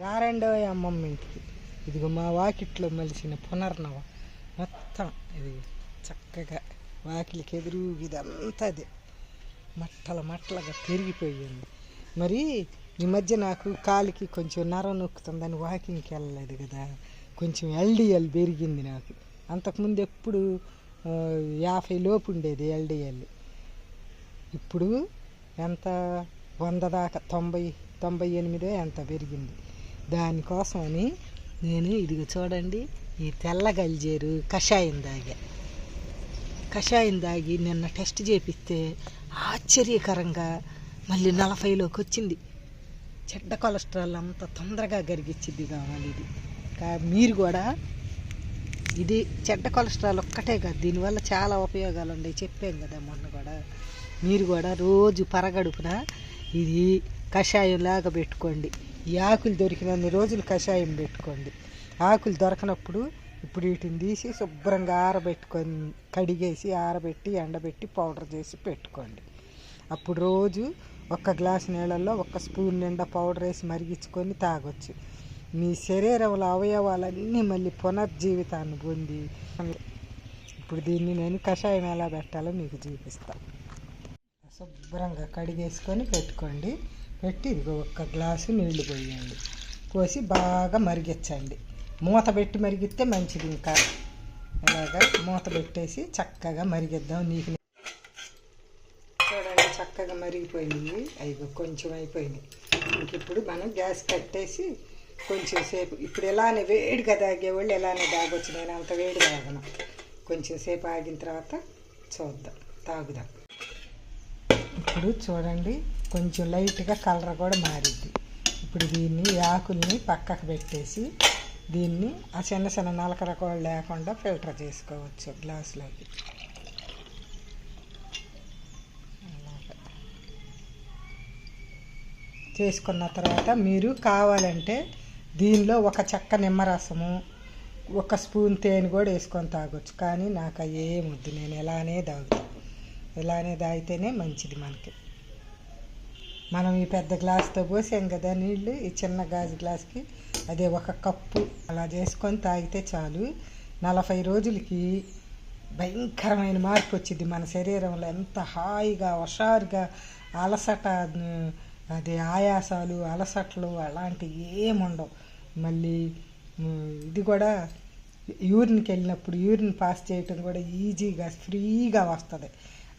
రారెండో అమ్మమ్మ ఇంటికి. ఇదిగో మా వాకిట్లో మలిసిన పునర్నవ. మొత్తం ఇది చక్కగా వాకిలికి ఎదురు ఇదంతా అదే మట్టల మట్టలుగా పెరిగిపోయింది. మరి ఈ మధ్య నాకు కాలికి కొంచెం నరం నొక్కుతుందని వాకింగ్కి వెళ్ళలేదు కదా. కొంచెం ఎల్డిఎల్ పెరిగింది నాకు. అంతకుముందు ఎప్పుడు యాభై లోపు ఉండేది ఎల్డిఎల్. ఇప్పుడు ఎంత? వంద దాకా తొంభై తొంభై ఎనిమిదో ఎంత పెరిగింది. దానికోసమని నేను ఇదిగో చూడండి ఈ తెల్ల గల్జేరు కషాయం తాగి కషాయం తాగి నిన్న టెస్ట్ చేపిస్తే ఆశ్చర్యకరంగా మళ్ళీ నలభైలోకి వచ్చింది. చెడ్డ కొలెస్ట్రాల్ అంత తొందరగా గరిగించింది కావాలి ఇది. కా- మీరు కూడా ఇది చెడ్డ కొలెస్ట్రాల్ ఒక్కటే కాదు దీనివల్ల చాలా ఉపయోగాలు ఉన్నాయి. చెప్పాం కదా మొన్న కూడా. మీరు కూడా రోజు పరగడుపున ఇది కషాయం లాగా పెట్టుకోండి. ఈ ఆకులు దొరికినన్ని రోజులు కషాయం పెట్టుకోండి. ఆకులు దొరకనప్పుడు ఇప్పుడు వీటిని తీసి శుభ్రంగా ఆరబెట్టుకొని కడిగేసి ఆరబెట్టి ఎండబెట్టి పౌడర్ చేసి పెట్టుకోండి. అప్పుడు రోజు ఒక్క గ్లాస్ నీళ్ళల్లో ఒక స్పూన్ నిండా పౌడర్ వేసి మరిగించుకొని తాగొచ్చు. మీ శరీరంలో అవయవాలన్నీ మళ్ళీ పునర్జీవితాన్ని పొంది ఇప్పుడు దీన్ని నేను కషాయం ఎలా పెట్టాలో మీకు చూపిస్తాను. శుభ్రంగా కడిగేసుకొని పెట్టుకోండి. పెట్టి ఇదిగో ఒక్క గ్లాసు నీళ్ళు పోయండి. పోసి బాగా మరిగించండి. మూత పెట్టి మరిగిస్తే మంచిది ఇంకా. అలాగా మూత పెట్టేసి చక్కగా మరిగిద్దాం. నీకు చూడండి చక్కగా మరిగిపోయినాయి అయిగో కొంచెం అయిపోయినాయి ఇంక ఇప్పుడు మనం గ్యాస్ కట్టేసి కొంచెం సేపు ఇప్పుడు ఎలానే వేడిగా తాగేవాళ్ళు ఎలానే తాగొచ్చు. నేను అంత వేడి తాగను. కొంచెం సేపు ఆగిన తర్వాత చూద్దాం. తాగుదాం. ఇప్పుడు చూడండి కొంచెం లైట్గా కలర్ కూడా మారిద్ది ఇప్పుడు దీన్ని ఆకుల్ని పక్కకు పెట్టేసి దీన్ని ఆ చిన్న చిన్న నలకర కూడా లేకుండా ఫిల్టర్ చేసుకోవచ్చు గ్లాసులోకి చేసుకున్న తర్వాత మీరు కావాలంటే దీనిలో ఒక చెక్క నిమ్మరసము ఒక స్పూన్ తేనె కూడా వేసుకొని తాగొచ్చు. కానీ నాకు ఏం వద్దు నేను ఎలానే తాగుతాను ఇలానే తాగితేనే మంచిది మనకి. మనం ఈ పెద్ద గ్లాస్తో పోసాం కదా నీళ్ళు ఈ చిన్న గాజు గ్లాస్కి అదే ఒక కప్పు అలా చేసుకొని తాగితే చాలు. నలభై రోజులకి భయంకరమైన మార్పు వచ్చింది మన శరీరంలో. ఎంత హాయిగా హుషారుగా అలసట అదే ఆయాసాలు అలసటలు అలాంటివి ఏముండవు మళ్ళీ ఇది కూడా యూరిన్కి వెళ్ళినప్పుడు యూరిన్ పాస్ చేయటం కూడా ఈజీగా ఫ్రీగా వస్తుంది.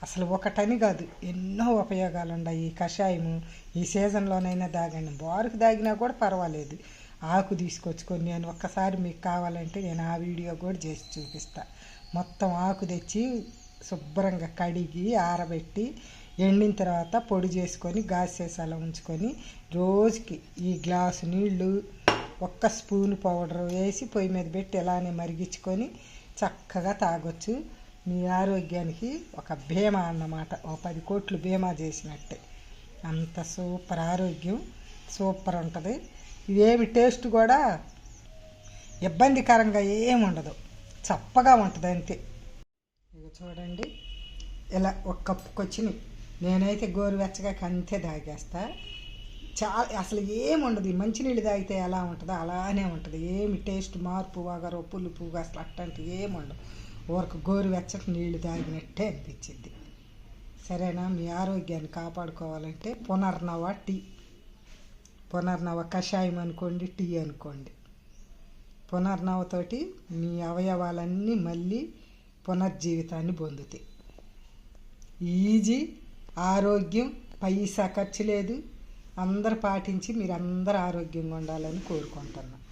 అసలు ఒకటని కాదు ఎన్నో ఉపయోగాలు ఉన్నాయి ఈ కషాయము. ఈ సీజన్లోనైనా తాగండి బారుకు తాగినా కూడా పర్వాలేదు. ఆకు తీసుకొచ్చుకొని నేను ఒక్కసారి మీకు కావాలంటే నేను ఆ వీడియో కూడా చేసి చూపిస్తా. మొత్తం ఆకు తెచ్చి శుభ్రంగా కడిగి ఆరబెట్టి ఎండిన తర్వాత పొడి చేసుకొని గాజు సీసాలో ఉంచుకొని రోజుకి ఈ గ్లాసు నీళ్ళు ఒక్క స్పూన్ పౌడర్ వేసి పొయ్యి మీద పెట్టి ఇలానే మరిగించుకొని చక్కగా తాగొచ్చు. మీ ఆరోగ్యానికి ఒక బీమా అన్నమాట. ఒక పది కోట్లు బీమా చేసినట్టే. అంత సూపర్ ఆరోగ్యం సూపర్ ఉంటుంది. ఇవేమి టేస్ట్ కూడా ఇబ్బందికరంగా ఏమి ఉండదు. చప్పగా ఉంటుంది అంతే. ఇక చూడండి ఇలా ఒక కప్పుకి వచ్చినాయి నేనైతే గోరువెచ్చగా అంతే తాగేస్తా చాలా అసలు ఏమి ఉండదు. మంచినీళ్ళు తాగితే ఎలా ఉంటుందో అలానే ఉంటుంది. ఏమి టేస్ట్ మార్పు వగరు పులుపు అసలు అట్లాంటి ఏముండదు ఊరకు గోరువెచ్చటి నీళ్ళు తాగినట్టే అనిపించింది. సరేనా మీ ఆరోగ్యాన్ని కాపాడుకోవాలంటే పునర్నవ టీ పునర్నవ కషాయం అనుకోండి టీ అనుకోండి. పునర్నవతోటి మీ అవయవాలన్నీ మళ్ళీ పునర్జీవితాన్ని పొందుతాయి. ఈజీ ఆరోగ్యం పైసా ఖర్చు లేదు. అందరు పాటించి మీరు అందరు ఆరోగ్యంగా ఉండాలని కోరుకుంటున్నాను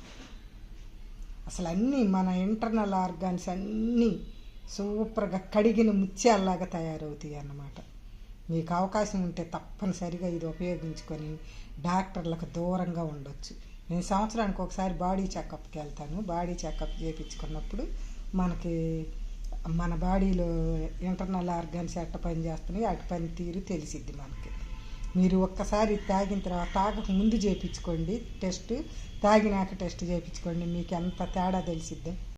అసలు అన్నీ మన ఇంటర్నల్ ఆర్గాన్స్ అన్నీ సూపర్గా కడిగిన ముత్యాల్లాగా తయారవుతాయి అన్నమాట. మీకు అవకాశం ఉంటే తప్పనిసరిగా ఇది ఉపయోగించుకొని డాక్టర్లకు దూరంగా ఉండొచ్చు. నేను సంవత్సరానికి ఒకసారి బాడీ చెకప్కి వెళ్తాను. బాడీ చెకప్ చేయించుకున్నప్పుడు మనకి మన బాడీలో ఇంటర్నల్ ఆర్గాన్స్ ఎట్ట పని చేస్తున్నాయి అటు పని తీరు తెలిసిద్ది మనకి. మీరు ఒక్కసారి తాగిన తర్వాత తాగక ముందు చేయించుకోండి టెస్ట్ తాగినాక టెస్ట్ చేయించుకోండి మీకు ఎంత తేడా తెలిసిద్ది.